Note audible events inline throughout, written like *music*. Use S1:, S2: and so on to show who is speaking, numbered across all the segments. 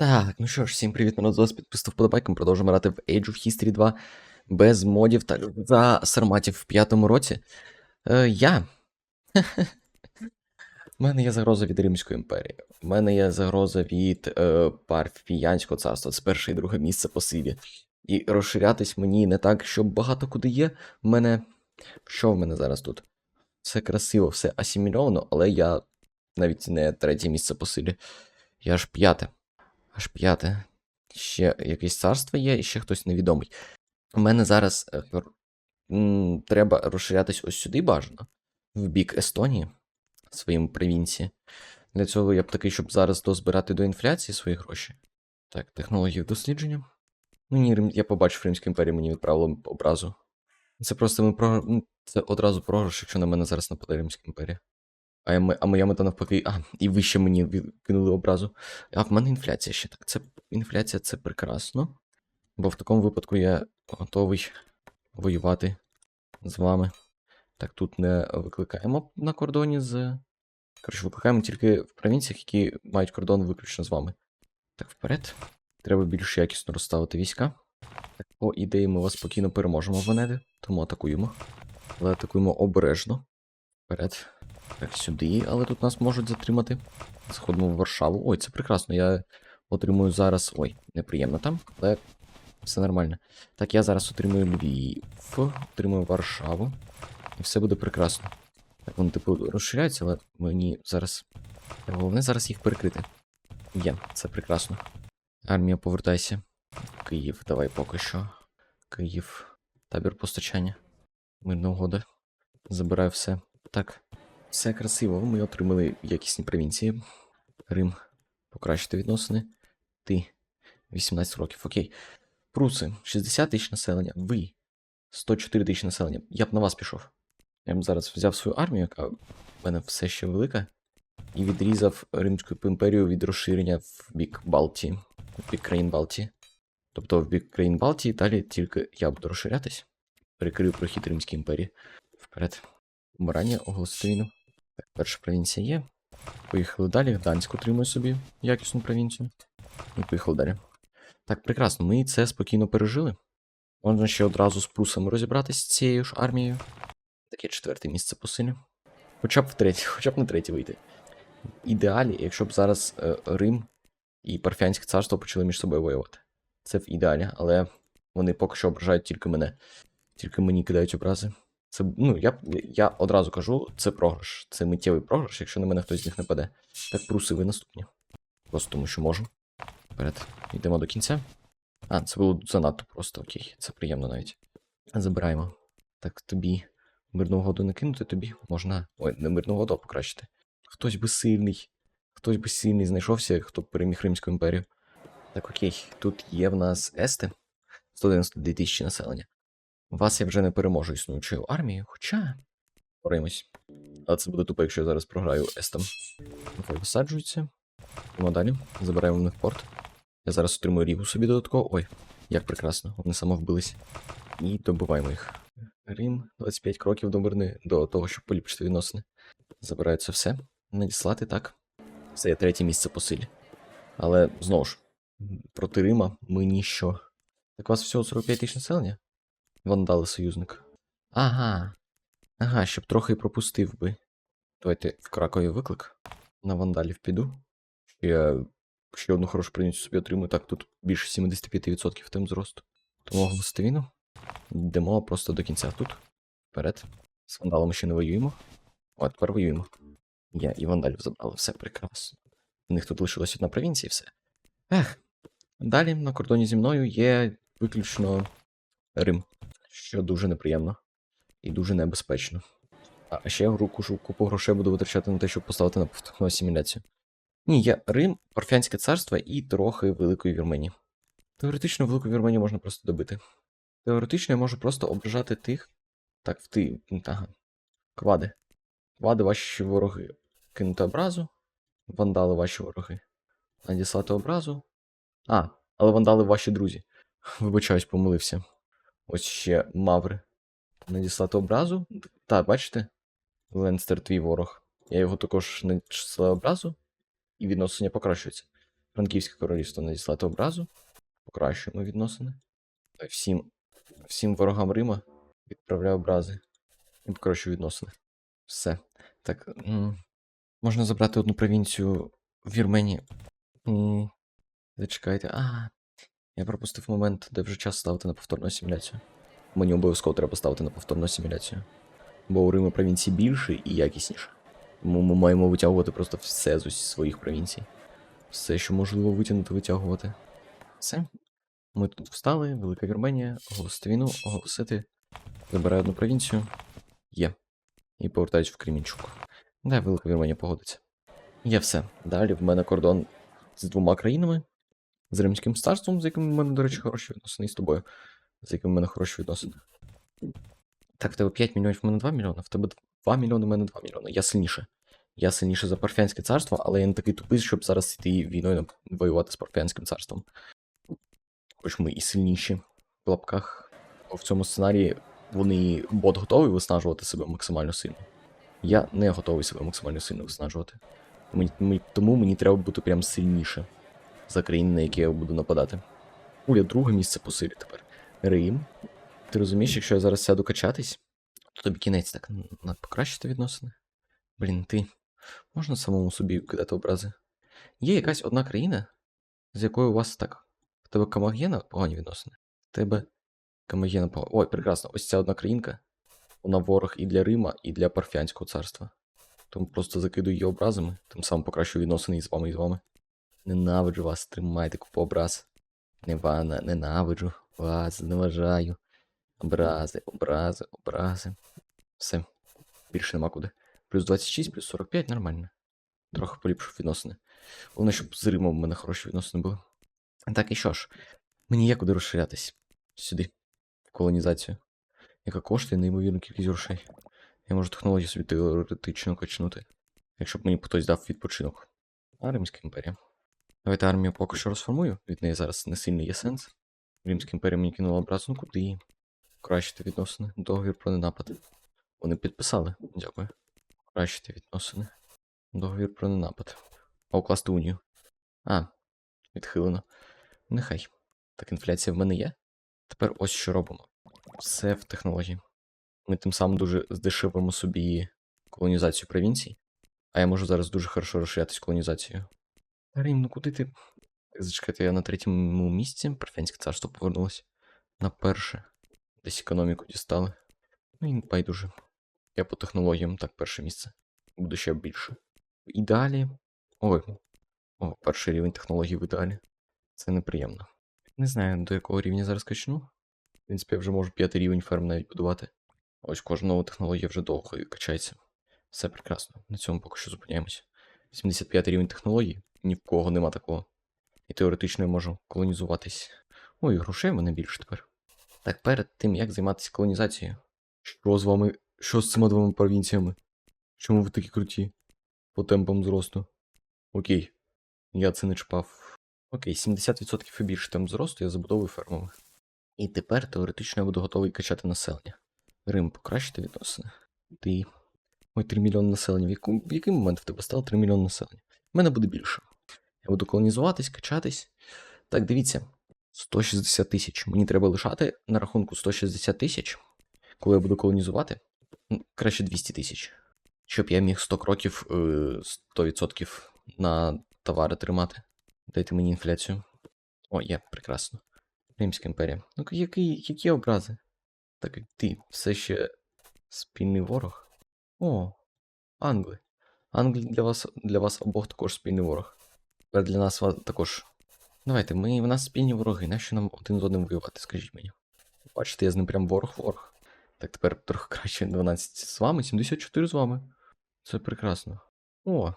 S1: Так, ну що ж, всім привіт, народ, з вас підписав вподобайком. Продовжуємо грати в Age of History 2 без модів та за сарматів в п'ятому році. Е, я. *laughs* У мене є загроза від Римської імперії. У мене є загроза від е, Парфіянського царства. Це перше і друге місце по силі. І розширятись мені не так, щоб багато куди є. В мене. Що в мене зараз тут? Все красиво, все асимільовано, але я навіть не третє місце по силі. Я ж п'яте. Аж п'яте. Ще якесь царство є, і ще хтось невідомий. У мене зараз е, треба розширятись ось сюди бажано, в бік Естонії, своїм провінції. Для цього я б такий, щоб зараз дозбирати до інфляції свої гроші. Так, технології дослідження. Ну ні, я побачив Римську імперію, мені відправило образу. Це просто ми про... Це одразу програш, якщо на мене зараз нападе Римська імперія. А, я, а моя мета навпаки. А, і ви ще мені кинули образу. А в мене інфляція ще так. Це інфляція це прекрасно. Бо в такому випадку я готовий воювати з вами. Так, тут не викликаємо на кордоні з. Коротше, викликаємо тільки в провінціях, які мають кордон виключно з вами. Так, вперед. Треба більш якісно розставити війська. Так, по ідеї, ми вас спокійно переможемо в Венеди, тому атакуємо. Але атакуємо обережно. Вперед. Так, сюди, але тут нас можуть затримати. Сходимо в Варшаву. Ой, це прекрасно. Я отримую зараз. Ой, неприємно там, але все нормально. Так, я зараз отримую Львів, отримую Варшаву. І все буде прекрасно. Так, вони, типу, розширяються, але мені зараз. Головне зараз їх перекрити. Є, це прекрасно. Армія, повертайся. Київ, давай поки що. Київ. Табір постачання. Мирна угода. Забираю все. Так. Все красиво. Ми отримали якісні провінції. Рим. Покращити відносини. Ти. 18 років. Окей. Пруси. 60 тисяч населення. Ви. 104 тисячі населення. Я б на вас пішов. Я б зараз взяв свою армію, яка в мене все ще велика, і відрізав Римську імперію від розширення в бік Балтії, в бік країн Балтії. Тобто в бік країн Балтії далі тільки я буду розширятись. Перекрию прохід Римської імперії. Вперед. Барання оголосити війну. Так, перша провінція є. Поїхали далі. Гданськ отримує собі якісну провінцію. І поїхали далі. Так, прекрасно, ми це спокійно пережили. Можна ще одразу з прусами розібратися з цією ж армією. Таке четверте місце по силі. Хоча б в третє, *laughs* хоча б на третє вийти. Ідеалі, якщо б зараз е, Рим і Парфянське царство почали між собою воювати. Це в ідеалі, але вони поки що ображають тільки мене. Тільки мені кидають образи. Це, ну, я, я одразу кажу, це програш. Це миттєвий програш, якщо на мене хтось з них нападе. Так, пруси, ви наступні. Просто тому що можу. Вперед. Йдемо до кінця. А, це було занадто просто, окей. Це приємно навіть. Забираємо. Так, тобі мирну угоду не кинути, тобі можна. Ой, не мирну угоду, а покращити. Хтось би сильний. Хтось би сильний знайшовся, хто переміг Римську імперію. Так, окей, тут є в нас Ести. 192 тисячі населення. Вас я вже не переможу існуючою армією, хоча. Боремось. Але це буде тупо, якщо я зараз програю Естам. Нехай висаджуються. Йдемо далі. Забираємо в них порт. Я зараз отримую рігу собі додатково. Ой, як прекрасно, вони самовбились. І добиваємо їх. Рим, 25 кроків до мирни, до того, щоб поліпшити відносини. Забираю це все. Надіслати так. Це є третє місце по силі. Але знову ж, проти Рима ми ніщо. Так у вас всього 45 тисяч населення? Вандали союзник. Ага. Ага, щоб трохи пропустив би. Давайте в Кракові виклик. На вандалів піду. Я ще одну хорошу провінцію собі отримую. Так, тут більше 75% тем зросту. Тому оголосити війну. Йдемо просто до кінця тут. Вперед. З вандалами ще не воюємо. О, тепер воюємо. Я і вандалів забрали, все прекрасно. У них тут лишилась одна провінція і все. Ех. Далі на кордоні зі мною є виключно Рим, що дуже неприємно і дуже небезпечно. А ще я руку купу грошей буду витрачати на те, щоб поставити на повторну асиміляцію. Ні, є Рим, Парфянське царство і трохи Великої Вірменії. Теоретично Велику Вірменію можна просто добити. Теоретично я можу просто ображати тих. Так, в ти. Ага. Квади. Квади ваші вороги. Кинути образу. Вандали ваші вороги. Надіслати образу. А, але вандали ваші друзі. Вибачаюсь, помилився. Ось ще маври. Надіслати образу. Так, бачите? Ленстер твій ворог. Я його також надіслав образу, і відносини покращуються. Франківське королівство надіслати образу. Покращуємо відносини. Всім, всім ворогам Рима відправляю образи. І покращую відносини. Все. Так. Можна забрати одну провінцію в Вірменії. Зачекайте. А. Я пропустив момент, де вже час ставити на повторну асиміляцію. Мені обов'язково треба ставити на повторну асиміляцію. Бо у Рима провінції більше і якісніше. Тому ми маємо витягувати просто все з усіх своїх провінцій. Все, що можливо витягнути, витягувати. Все. Ми тут встали, Велика Вірменія, оголосити війну, оголосити. Забираю одну провінцію. Є. І повертаюсь в Кремінчук. Де Велика Вірменія погодиться. Є все. Далі в мене кордон з двома країнами. З Римським царством, з яким в мене, до речі, хороші відносини, і з тобою, з яким в мене хороші відносини. Так, в тебе 5 мільйонів, в мене 2 мільйони, в тебе 2 мільйони, в мене 2 мільйони. Я сильніше. Я сильніше за Парфянське царство, але я не такий тупий, щоб зараз йти війною воювати з Парфянським царством. Хоч ми і сильніші в лапках. Бо в цьому сценарії вони бот готовий виснажувати себе максимально сильно. Я не готовий себе максимально сильно виснажувати. Тому мені треба бути прям сильніше за країни, на які я буду нападати. Уля, друге місце по силі тепер. Рим. Ти розумієш, якщо я зараз сяду качатись, то тобі кінець так н- на покращити відносини. Блін, ти. Можна самому собі кидати образи? Є якась одна країна, з якою у вас так. В тебе Камагєна погані відносини. В тебе Камагєна погані. Ой, прекрасно. Ось ця одна країнка. Вона ворог і для Рима, і для Парфянського царства. Тому просто закидую її образами, тим самим покращую відносини і з вами, і з вами. Ненавиджу вас, тримайте купу образ. Невана, ненавиджу вас, зневажаю. Образи, образи, образи. Все. Більше нема куди. Плюс 26, плюс 45 нормально. Трохи поліпшив відносини. Головне, щоб з Римом в мене хороші відносини були. Так і що ж, мені є куди розширятись. Сюди. В колонізацію. Яка коштує неймовірну кількість грошей. Я можу технологію собі теоретично качнути. Якщо б мені хтось дав відпочинок. А Римська імперія. Давайте армію поки що розформую. Від неї зараз не сильно є сенс. Римська імперія мені кинула образ, ну куди? Кращити відносини. Договір про ненапад. Вони підписали. Дякую. Кращити відносини. Договір про ненапад. А укласти унію. А, відхилено. Нехай. Так, інфляція в мене є. Тепер ось що робимо. Все в технології. Ми тим самим дуже здешевимо собі колонізацію провінцій. А я можу зараз дуже хорошо розширятись колонізацією. Рим, ну куди ти. Зачекайте, я на третьому місці. Парфянське царство повернулось. На перше. Десь економіку дістали. Ну і байдуже. Я по технологіям так перше місце. Буду ще більше. В ідеалі. Ой. О, перший рівень технологій в ідеалі. Це неприємно. Не знаю, до якого рівня зараз качну. В принципі, я вже можу п'ятий рівень ферм навіть будувати. Ось кожна нова технологія вже довго і качається. Все прекрасно. На цьому поки що зупиняємося. 75 рівень технологій. Ні в кого нема такого. І теоретично я можу колонізуватись. Ой, грошей в мене більше тепер. Так перед тим, як займатися колонізацією. Що з вами. Що з цими двома провінціями? Чому ви такі круті? По темпам зросту. Окей. Я це не чіпав. Окей, 70% і більше темп зросту я забудовую фермами. І тепер теоретично я буду готовий качати населення. Рим покращити відносини. Ти. Ой, 3 мільйони населення. В, яку... в який момент в тебе стало 3 мільйони населення? В мене буде більше. Я буду колонізуватись, качатись. Так, дивіться. 160 тисяч. Мені треба лишати на рахунку 160 тисяч, коли я буду колонізувати. Краще 200 тисяч. Щоб я міг 100 кроків е, 100% на товари тримати. Дайте мені інфляцію. О, є, прекрасно. Римська імперія. Ну, які, які образи? Так ти все ще спільний ворог. О, Англи. Англія для вас для вас обох також спільний ворог. Для нас також. Давайте, ми в нас спільні вороги. Нащо нам один з одним воювати, скажіть мені. Бачите, я з ним прям ворог-ворог. Так тепер трохи краще 12 з вами, 74 з вами. Це прекрасно. О,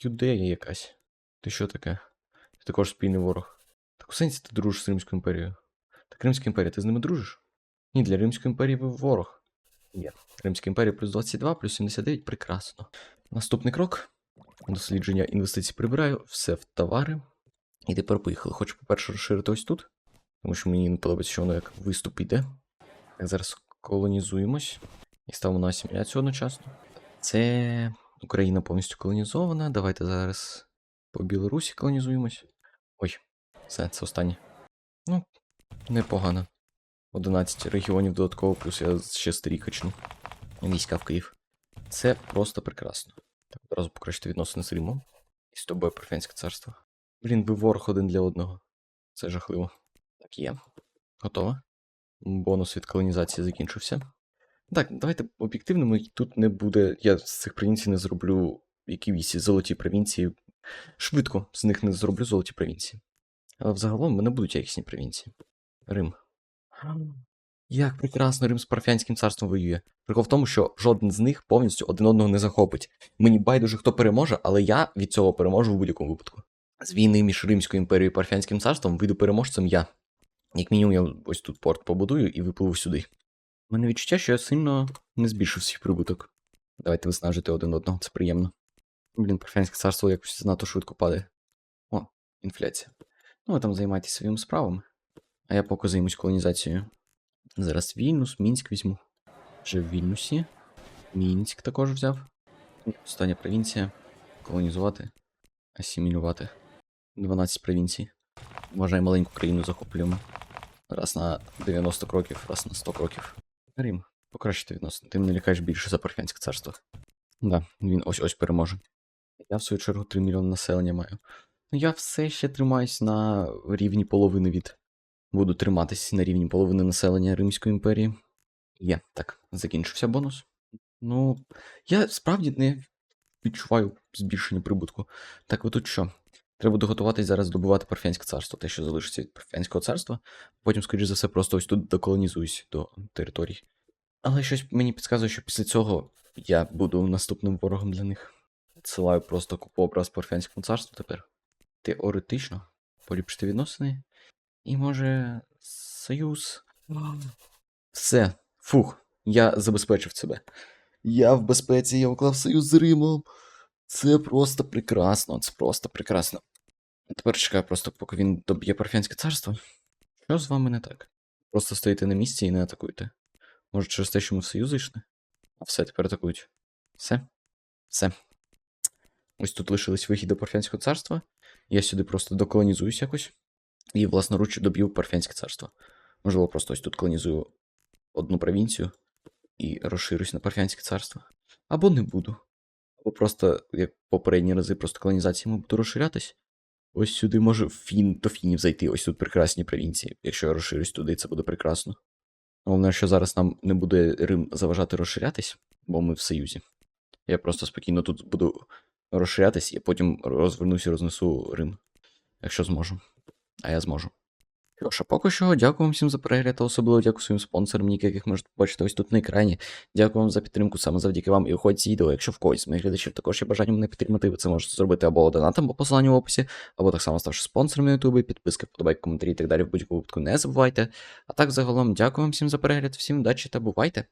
S1: юдея якась. Ти що таке? Ти також спільний ворог. Так у сенсі ти дружиш з Римською імперією. Так Римська імперія, ти з ними дружиш? Ні, для Римської імперії ви ворог. Є. Римська імперія плюс 22, плюс 79, прекрасно. Наступний крок. Дослідження інвестицій прибираю, все в товари. І тепер поїхали. Хочу, по-перше, розширити ось тут. Тому що мені не подобається, що воно як виступ іде. Так, зараз колонізуємось. І ставимо на асиміляцію одночасно. Це Україна повністю колонізована. Давайте зараз по Білорусі колонізуємось. Ой, Все, це останнє. Ну, непогано. 11 регіонів додатково, плюс я ще старі качну. Війська в Київ. Це просто прекрасно. Так, одразу покращити відносини з Римом. І з тобою Парфянське царство. Блін, ви ворог один для одного. Це жахливо. Так, є. Готово. Бонус від колонізації закінчився. Так, давайте об'єктивними тут не буде. Я з цих провінцій не зроблю якісь золоті провінції. Швидко з них не зроблю золоті провінції. Але взагалом в мене будуть якісні провінції. Рим. Як прекрасно Рим з Парфянським царством воює. Прикол в тому, що жоден з них повністю один одного не захопить. Мені байдуже, хто переможе, але я від цього переможу в будь-якому випадку. З війни між Римською імперією і Парфянським царством вийду переможцем я. Як мінімум, я ось тут порт побудую і випливу сюди. У мене відчуття, що я сильно не збільшив свій прибуток. Давайте виснажити один одного, це приємно. Блін, Парфянське царство якось занадто швидко падає. О, інфляція. Ну, ви там займайтеся своїми справами. А я поки займусь колонізацією. Зараз Вільнюс, Мінськ візьму. Вже в Вільнюсі. Мінськ також взяв. Остання провінція. Колонізувати. Асімілювати. 12 провінцій. Вважай маленьку країну захоплюємо. Раз на 90 кроків, раз на 100 кроків. Рим, покращити відносини. Ти не лякаєш більше за Парфянське царство. Да, він ось ось переможе. Я в свою чергу 3 мільйони населення маю. Ну я все ще тримаюсь на рівні половини від. Буду триматись на рівні половини населення Римської імперії. Є, так, закінчився бонус. Ну, я справді не відчуваю збільшення прибутку. Так, ви тут що? Треба буде готуватись зараз здобувати Парфянське царство, те, що залишиться від Парфянського царства. Потім, скоріш за все, просто ось тут доколонізуюсь до територій. Але щось мені підказує, що після цього я буду наступним ворогом для них. Відсилаю просто купу образ Парфянському царству тепер. Теоретично поліпшити відносини. І може. Союз. Все. Фух, я забезпечив себе. Я в безпеці, я уклав союз з Римом. Це просто прекрасно, це просто прекрасно. Тепер чекаю просто, поки він доб'є Парфянське царство. Що з вами не так? Просто стоїте на місці і не атакуєте. Може, через те, що ми в союз зайшли? А все, тепер атакують. Все? Все. Ось тут лишились вихід до Парфянського царства. Я сюди просто доколонізуюсь якось. І власноруч доб'ю Парфянське царство. Можливо, просто ось тут колонізую одну провінцію і розширюсь на Парфянське царство. Або не буду. Або просто, як попередні рази, просто колонізаціями буду розширятись. Ось сюди може фін, до фінів зайти. Ось тут прекрасні провінції. Якщо я розширюсь туди, це буде прекрасно. Головне, що зараз нам не буде Рим заважати розширятись, бо ми в Союзі. Я просто спокійно тут буду розширятись і потім розвернусь і рознесу Рим. Якщо зможу. А я зможу. Що ж, а поки що, дякую вам всім за перегляд, та особливо дякую своїм спонсорам, яких можете побачити ось тут на екрані. Дякую вам за підтримку саме завдяки вам і уходь ці відео. Якщо в когось з моїх глядачів також є бажання мене підтримати, ви це можете зробити або донатом по посиланню в описі, або так само ставши спонсором на Ютубі, підписки, вподобайки, коментарі і так далі в будь-якому випадку не забувайте. А так загалом, дякую вам всім за перегляд, всім удачі та бувайте!